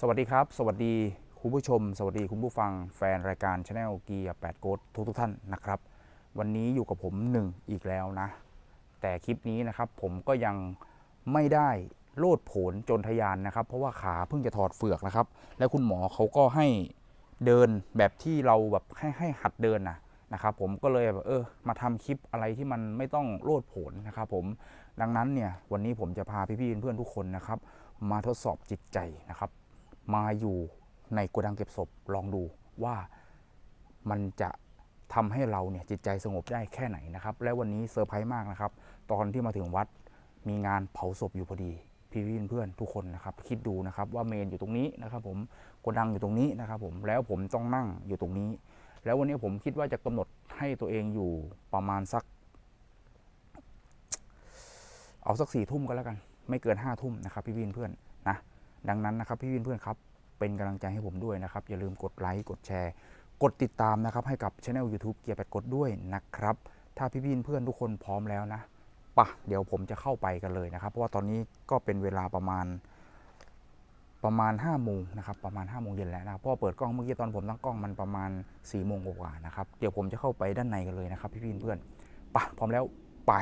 สวัสดีครับ สวัสดีคุณผู้ชม สวัสดีคุณผู้ฟังแฟนรายการช anel เกียร์8โกดทุกทุกท่านนะครับ วันนี้อยู่กับผมหนึ่งอีกแล้วนะ แต่คลิปนี้นะครับผมก็ยังไม่ได้โลดโผนจนทะยานนะครับ เพราะว่าขาเพิ่งจะถอดเฟือกนะครับ แล้วคุณหมอเขาก็ให้เดินแบบที่เราแบบให้ให้หัดเดินนะนะครับผมก็เลยแบบเออมาทำคลิปอะไรที่มันไม่ต้องโลดโผนนะครับผมดังนั้นเนี่ยวันนี้ผมจะพาพี่ๆเพื่อนทุกคนนะครับ มาทดสอบจิตใจนะครับ มาอยู่ในโกดังเก็บศพลองดูว่ามันจะทำให้เราเนี่ยจิตใจสงบได้แค่ไหนนะครับ และวันนี้เซอร์ไพรส์มากนะครับ ตอนที่มาถึงวัดมีงานเผาศพอยู่พอดี พี่พี่เพื่อนทุกคนนะครับ คิดดูนะครับว่าเมนอยู่ตรงนี้นะครับ ผมโกดังอยู่ตรงนี้นะครับ ผมแล้วผมต้องนั่งอยู่ตรงนี้ แล้ววันนี้ผมคิดว่าจะกำหนดให้ตัวเองอยู่ประมาณสัก เอาสักสี่ทุ่มก็แล้วกัน ไม่เกินห้าทุ่มนะครับ พี่พี่เพื่อนๆน ดังนั้นนะครับพี่วินเพื่อนครับเป็นกำลังใจให้ผมด้วยนะครับ อย่าลืมกดไลค์กดแชร์ กดติดตามนะครับ ให้กับช anel YouTube เกียร์แปดกดด้วยนะครับ ถ้าพี่ๆเพื่อนทุกคนพร้อมแล้วนะปะเดี๋ยวผมจะเข้าไปกันเลยนะครับ เพราะว่าตอนนี้ก็เป็นเวลาประมาณประมาณ5้าโมงนะครับประมาณ5้าโมงเย็นแล้วนะครับเพราะว่าเปิดกล้องเมื่อกี้ตอนผมตั้งกล้องมันประมาณ4ี่โมงกว่านะครับเดี๋ยวผมจะเข้าไปด้านในกันเลยนะครับ พี่ๆเพื่อนๆปะพร้อมแล้วไป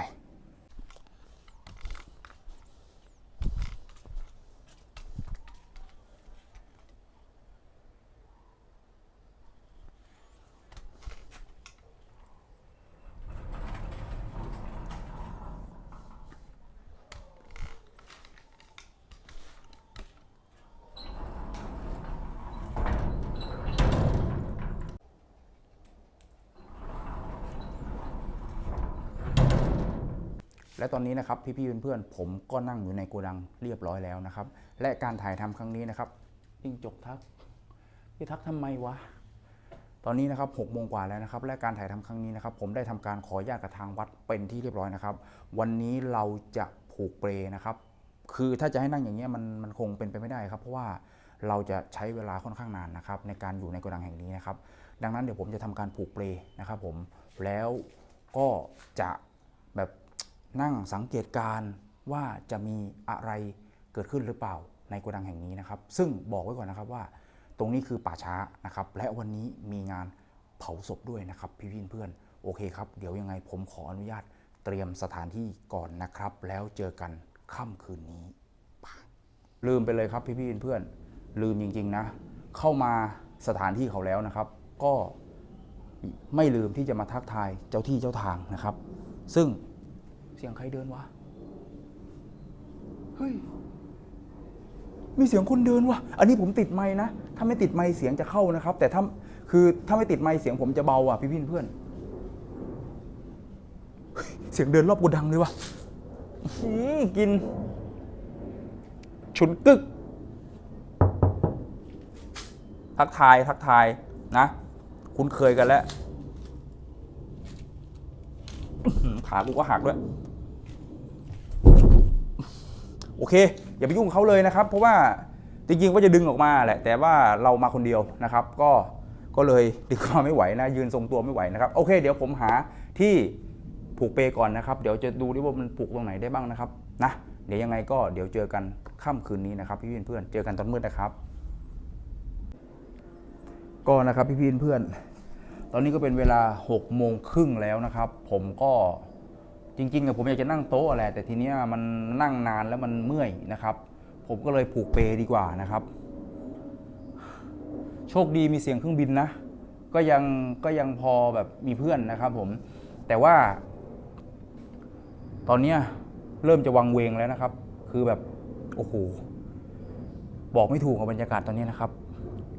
และตอนนี้นะครับพี่ๆเพื่อนๆผมก็นั่งอยู่ในโกดังเรียบร้อยแล้วนะครับ และการถ่ายทำครั้งนี้นะครับยิ่งจกทักพี่ทักทำไมวะตอนนี้นะครับหกโมงกว่าแล้วนะครับ และการถ่ายทำครั้งนี้นะครับ ผมได้ทำการขออนุญาตกับทางวัดเป็นที่เรียบร้อยนะครับ วันนี้เราจะผูกเปลนะครับ คือถ้าจะให้นั่งอย่างเงี้ยมันมันคงเป็นไปไม่ได้ครับ เพราะว่าเราจะใช้เวลาค่อนข้างนานนะครับ ในการอยู่ในโกดังแห่งนี้นะครับ ดังนั้นเดี๋ยวผมจะทำการผูกเปลนะครับ ผมแล้วก็จะแบบ นั่งสังเกตการว่าจะมีอะไรเกิดขึ้นหรือเปล่าในโกดังแห่งนี้นะครับ ซึ่งบอกไว้ก่อนนะครับว่า ตรงนี้คือป่าช้านะครับ และวันนี้มีงานเผาศพด้วยนะครับ พี่พี่เพื่อนโอเคครับ เดี๋ยวยังไงผมขออนุญาตเตรียมสถานที่ก่อนนะครับ แล้วเจอกันค่ำคืนนี้ปะลืมไปเลยครับพี่พี่เพื่อนลืมจริงๆนะ เข้ามาสถานที่เขาแล้วนะครับ ก็ไม่ลืมที่จะมาทักทายเจ้าที่เจ้าทางนะครับ ซึ่ง สียงใครเดินวะ เฮ้ย มีเสียงคนเดินวะ อันนี้ผมติดไม้นะ ถ้าไม่ติดไม้เสียงจะเข้านะครับ แต่ถ้า คือถ้าไม่ติดไม้เสียงผมจะเบาอะพี่พี่เพื่อน เสียงเดินรอบกูดังเลยวะอือกินฉุนกึก ทักทาย ทักทาย นะคุ้นเคยกันแล้วขากูก็หักด้วย โอเค อย่าไปยุ่งเขาเลยนะครับ เพราะว่าจริงๆว่าจะดึงออกมาแหละ แต่ว่าเรามาคนเดียวนะครับ ก็ก็เลยดึงมาไม่ไหวนะยืนทรงตัวไม่ไหวนะครับโอเค เดี๋ยวผมหาที่ผูกเปก่อนนะครับ เดี๋ยวจะดูดิว่ามันผูกตรงไหนได้บ้างนะครับนะเดี๋ยวยังไงก็เดี๋ยวเจอกันค่ำคืนนี้นะครับพี่เพื่อนเจอกันตอนมืดนะครับ ก็นะครับพี่เพื่อนตอนนี้ก็เป็นเวลา6โมงครึ่งแล้วนะครับ ผมก็ จริงๆอะผมอยากจะนั่งโต๊ะแหละแต่ทีเนี้ยมันนั่งนานแล้วมันเมื่อยนะครับ ผมก็เลยผูกเปดีกว่านะครับ โชคดีมีเสียงเครื่องบินนะ ก็ยังก็ยังพอแบบมีเพื่อนนะครับ ผม แต่ว่า ตอนเนี้ยเริ่มจะวังเวงแล้วนะครับ คือแบบโอ้โหบอกไม่ถูกกับบรรยากาศตอนนี้นะครับ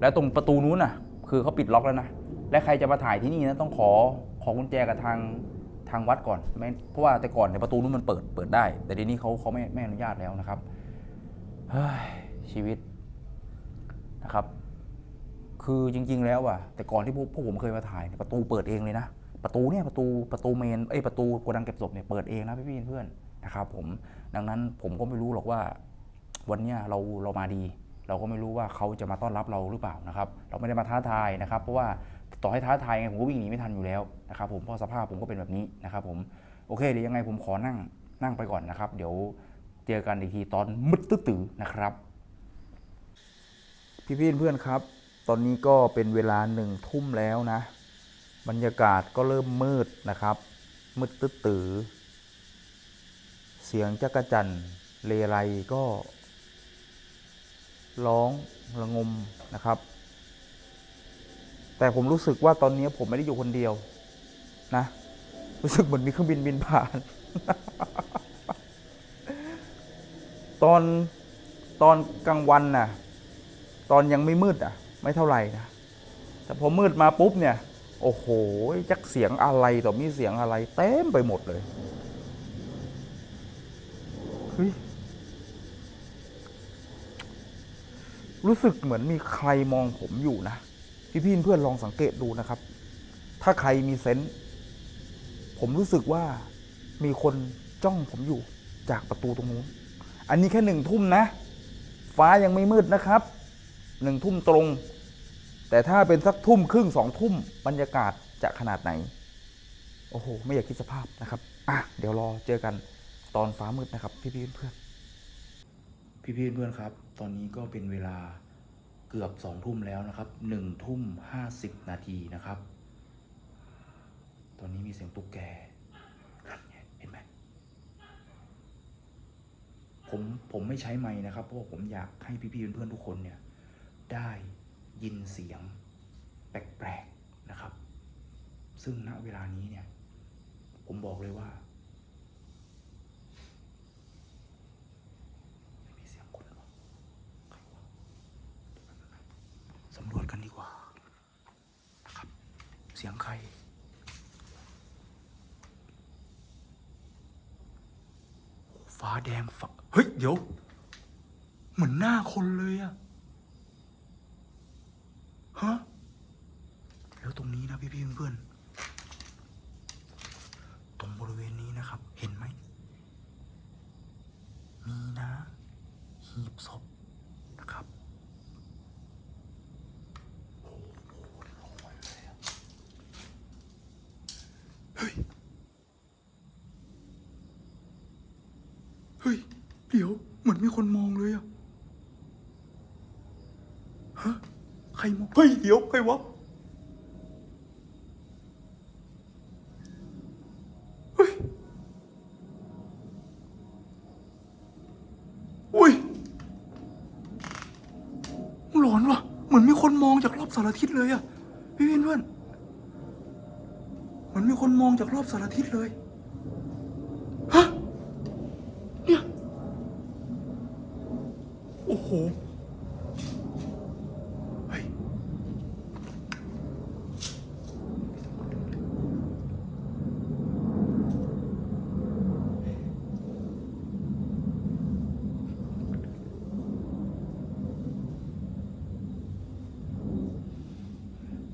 แล้วตรงประตูนู้นน่ะ คือเขาปิดล็อกแล้วนะ และใครจะมาถ่ายที่นี่นะต้องขอขอกุญแจกับทาง ทางวัดก่อนไม่เพราะว่าแต่ก่อนในยประตูนู้นมันเปิดเปิดได้ แต่เดี๋ยวนี้เขาเขาไม่ไม่อนุญาตแล้วนะครับเฮ้ยชีวิตนะครับ คือจริง ๆ แล้วอะแต่ก่อนที่พวกผมเคยมาถ่ายประตูเปิดเองเลยนะประตูเนี่ยประตูประตูเมนเอ้ยประตูโกดังเก็บศพเนี่ยเปิดเองนะพี่ๆเพื่อนนะครับ ผมดังนั้นผมก็ไม่รู้หรอกว่า วันเนี้ยเราเรามาดี เราก็ไม่รู้ว่าเขาจะมาต้อนรับเราหรือเปล่านะครับ เราไม่ได้มาท้าทายนะครับ เพราะว่า ต่อให้ท้าทายไงผมก็วิ่งหนีไม่ทันอยู่แล้วนะครับผมเพราะสภาพผมก็เป็นแบบนี้นะครับผมโอเคเดี๋ยวยังไงผมขอนั่งนั่งไปก่อนนะครับ เดี๋ยวเจอกันอีกทีตอนมืดตื้อนะครับ พี่พี่เพื่อนครับ ตอนนี้ก็เป็นเวลาหนึ่งทุ่มแล้วนะ บรรยากาศก็เริ่มมืดนะครับ มืดตื้อตือเสียงจักรจันเลไรก็ ร้องระงมนะครับ แต่ผมรู้สึกว่าตอนนี้ผมไม่ได้อยู่คนเดียว นะ รู้สึกเหมือนมีเครื่องบินบินผ่าน ตอนตอนกลางวันน่ะ ตอนยังไม่มืดอะ ไม่เท่าไหร่นะแต่พอมืดมาปุ๊บเนี่ย โอ้โหจักเสียงอะไรต่อมีเสียงอะไร เต็มไปหมดเลยเฮ้ยรู้สึกเหมือนมีใครมองผมอยู่นะ พี่พี่ๆเพื่อนลองสังเกตดูนะครับ ถ้าใครมีเซนส์ผมรู้สึกว่ามีคนจ้องผมอยู่จากประตูตรงนู้น อันนี้แค่หนึ่งทุ่มนะ ฟ้ายังไม่มืดนะครับ หนึ่งทุ่มตรง แต่ถ้าเป็นสักทุ่มครึ่งสองทุ่มบรรยากาศจะขนาดไหน โอ้โห ไม่อยากคิดสภาพนะครับ อะ เดี๋ยวรอเจอกันตอนฟ้ามืดนะครับ พี่ๆเพื่อนๆพี่ๆเพื่อนๆครับ ตอนนี้ก็เป็นเวลา เกือบสองทุ่มแล้วนะครับหนึ่งทุ่มห้าสิบนาทีนะครับ ตอนนี้มีเสียงตุ๊กแกเห็นไหมผมผมไม่ใช้ไม้นะครับ เพราะผมอยากให้พี่ๆเพื่อนๆทุกคนเนี่ย ได้ยินเสียงแปลกๆนะครับ ซึ่งณเวลานี้เนี่ย ผมบอกเลยว่าไม่มีเสียงคนวะใครวะสำรวจกันดีกว่านะครับ เสียงใคร ฟ้าแดงฟ้าเฮ้ย เดี๋ยว เหมือนหน้าคนเลยอะฮะ แล้วตรงนี้นะพี่พี่เพื่อนๆตรงบริเวณนี้นะครับ เห็นไหม มีนะ หีบศพนะครับโอ้โหลอยเลยอะเฮ้ย เฮ้ย เดี๋ยว เหมือนมีคนมองเลยอะฮะ ใครมอง เฮ้ย เดี๋ยว ใครวะ เฮ้ย อุ้ยหลอนว่ะ เหมือนมีคนมองจากรอบสารทิศเลยอะพี่เพื่อนเหมือนมีคนมองจากรอบสารทิศเลย ฮะ เนี่ย โอ้โห เฮ้ย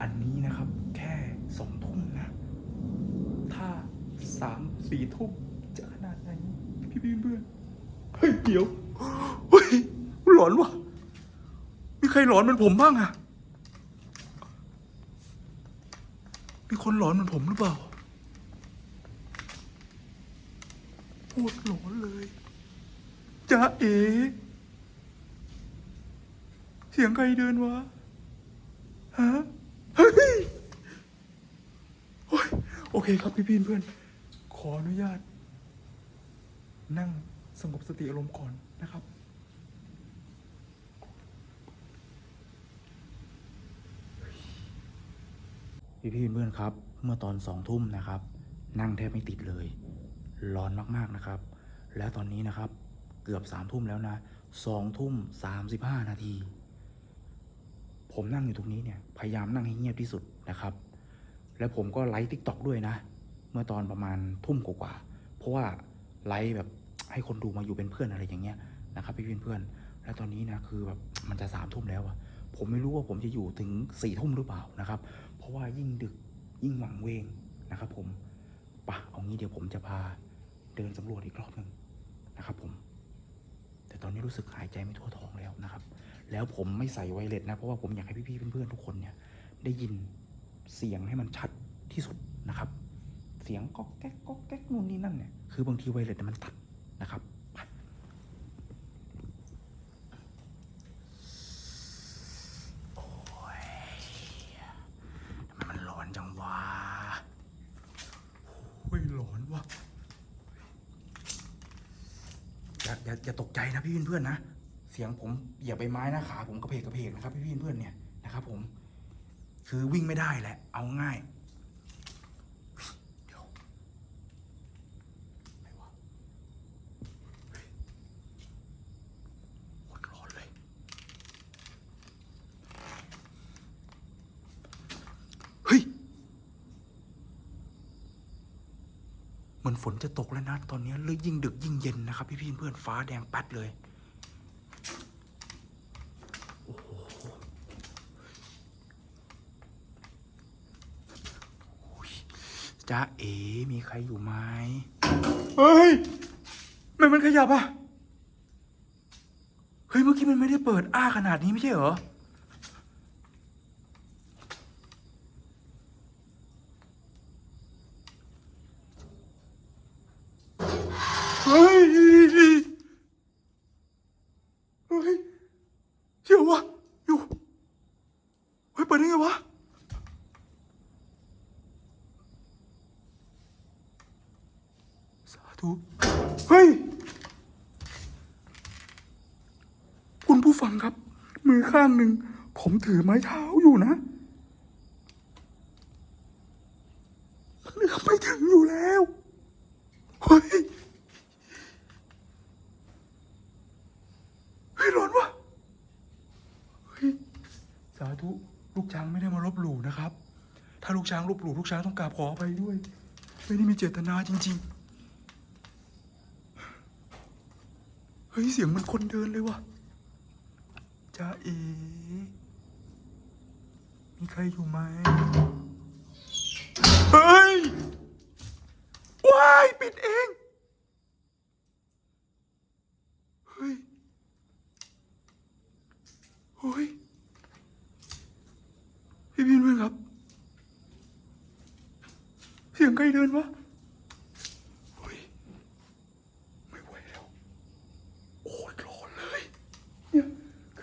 อันนี้นะครับ แค่สองทุ่มนะ ถ้าสาม สี่ทุ่มจะขนาดไหนพี่พี่เพื่อนเฮ้ยเดี๋ยวเฮ้ยหลอนวะมีใครหลอนเหมือนผมบ้างอะมีคนหลอนเหมือนผมหรือเปล่าโคตรหลอนเลยจ้าเอ๋เสียงใครเดินวะฮะเฮ้ยโอเคครับพี่พี่เพื่อน ออนุญาต นั่งสงบสติอารมณ์ก่อนนะครับพี่พี่เพื่อนครับ เมื่อตอนสองทุ่มนะครับ นั่งแทบไม่ติดเลย ร้อนมากๆนะครับ แล้วตอนนี้นะครับ เกือบสามทุ่มแล้วนะสองทุ่มสามสิบห้านาที ผมนั่งอยู่ตรงนี้เนี่ย พยายามนั่งให้เงียบที่สุดนะครับ แล้วผมก็ไลฟ์ทิกตอกด้วยนะ เมื่อตอนประมาณทุ่มกว่าๆเพราะว่าไลฟ์แบบให้คนดูมาอยู่เป็นเพื่อนอะไรอย่างเงี้ยนะครับพี่เพื่อนๆแล้วตอนนี้นะคือแบบมันจะสามทุ่มแล้วอะผมไม่รู้ว่าผมจะอยู่ถึงสี่ทุ่มหรือเปล่านะครับ เพราะว่ายิ่งดึกยิ่งหวังเวงนะครับ ผมปะเอางี้เดี๋ยวผมจะพาเดินสำรวจอีกรอบหนึ่งนะครับ ผม แต่ตอนนี้รู้สึกหายใจไม่ทั่วท้องแล้วนะครับ แล้วผมไม่ใส่ไวเลสนะเพราะว่าผมอยากให้พี่ๆเพื่อนๆทุกคนเนี่ย ได้ยินเสียงให้มันชัดที่สุดนะครับ เสียงก็แก๊กก็แก๊กนู่นนี่นั่นเนี่ยคือบางทีไวเลสมันตัดนะครับอ้ยร้อนว่าอย่าอย่าตกใจนะพี่เพื่อนนะเสียงผมเหยียบใบไม้นะขาผมกระเพกกระเพกนะครับพี่เพื่อนเนี่ยนะครับ ผม คือวิ่งไม่ได้แหละเอาง่าย เหมือนฝนจะตกแล้วนะตอนนี้เลยยิ่งดึกยิ่งเย็นนะครับ พี่ๆเพื่อนฟ้าแดงป๊ดเลยโอ้โหจ้าเอ๋มีใครอยู่ไหมเฮ้ยทำไมมันขยับอะเฮ้ยเมื่อกี้มันไม่ได้เปิดอ้าขนาดนี้ไม่ใช่เหรอ เฮ้ย เฮ้ยเชี่ยววะอยู่ เฮ้ย เปิดได้ไงวะ สา ธุเฮ้ย คุณผู้ฟังครับ มือข้างหนึ่ง ผมถือไม้เท้าอยู่นะมันเอื้อมไม่ถึงอยู่แล้วเฮ้ยเฮ้ยร้อนวะเฮ้ยสาธุลูกช้างไม่ได้มาลบหลู่นะครับ ถ้าลูกช้างลบหลู่ลูกช้างต้องกราบขออภัยด้วย ไม่ได้มีเจตนาจริง ๆ เฮ้ย เสียงมันคนเดินเลยวะจ้าเอ มีใครอยู่ไหม เฮ้ย ว้าย ปิดเอง เฮ้ย เฮ้ย พี่พี่เพื่อนครับ เสียงใครเดินวะ เฮ้ย ไม่ไหวแล้ว โอ้ยร้อนเลย เนี่ย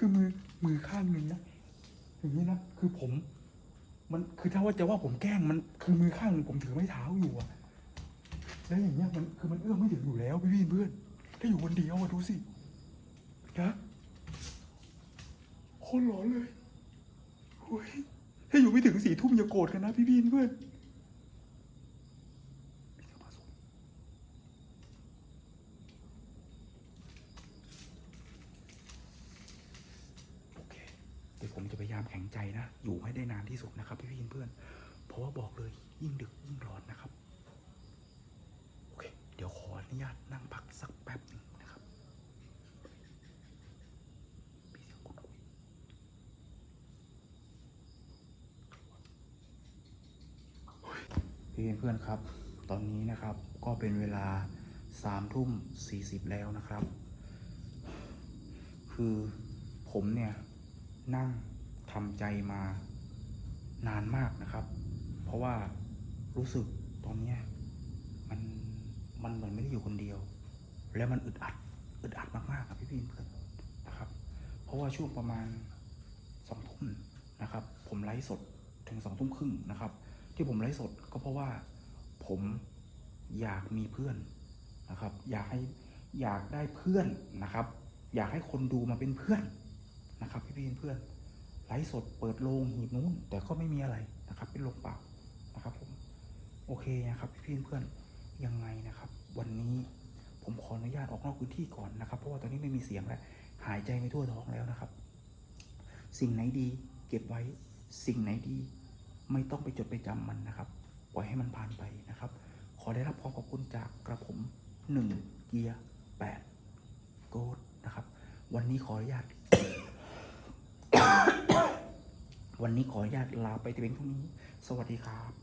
คือมือมือข้างหนึ่งนะอย่างนี้นะคือผม มันคือถ้าว่าจะว่าผมแกล้งมันคือมือข้างหนึ่งผมถือไม้เท้าอยู่อะแล้วอย่างเงี้ยมันคือมันเอื้อมไม่ถึงอยู่แล้วพี่พี่เพื่อนถ้าอยู่คนเดียวอะดูสินะโคตรร้อนเลยโอ้ยถ้าอยู่ไม่ถึงสี่ทุ่มอย่าโกรธกันนะพี่พี่เพื่อนโอเคเดี๋ยว ผมจะพยายามแข็งใจนะ อยู่ให้ได้นานที่สุดนะครับ พี่พี่เพื่อน เพราะว่าบอกเลยยิ่งดึกยิ่งร้อนนะครับ โอเค เดี๋ยวขออนุญาตนั่งพักสักแป๊บหนึงนะครับพี่เสียงคุยคุยพี่เพื่อนครับ ตอนนี้นะครับก็เป็นเวลาสามทุ่มสี่สิบแล้วนะครับ คือผมเนี่ย นั่ง ทำใจมานานมากนะครับ เพราะว่ารู้สึกตอนเนี้มันมันเหมือนไม่ได้อยู่คนเดียว แล้วมันอึดอัดอึดอัดมากๆครับพี่พี่เพื่อนนะครับ เพราะว่าช่วงประมาณสองทุ่มนะครับ ผมไลฟ์สดถึงสองทุ่มครึ่งนะครับ ที่ผมไลฟ์สดก็เพราะว่าผมอยากมีเพื่อนนะครับ อยากให้อยากได้เพื่อนนะครับ อยากให้คนดูมาเป็นเพื่อนนะครับ พี่พี่เพื่อน ไลฟ์สดเปิดโรงหีบนู้น แต่ก็ไม่มีอะไรนะครับ เป็นโรงเปล่านะครับผมโอเคนะครับพี่ๆเพื่อนยังไงนะครับ วันนี้ผมขออนุญาตออกนอกพื้นที่ก่อนนะครับ เพราะว่าตอนนี้ไม่มีเสียงแล้วหายใจไม่ทั่วท้องแล้วนะครับ สิ่งไหนดีเก็บไว้สิ่งไหนดี ไม่ต้องไปจดไปจำมันนะครับ ปล่อยให้มันผ่านไปนะครับ ขอได้รับความขอบคุณจากกระผมหนึ่งเกียร์แปดโกดนะครับ วันนี้ขออนุญาต วันนี้ขออนุญาตลาไปแต่เพียงเท่านี้ สวัสดีครับ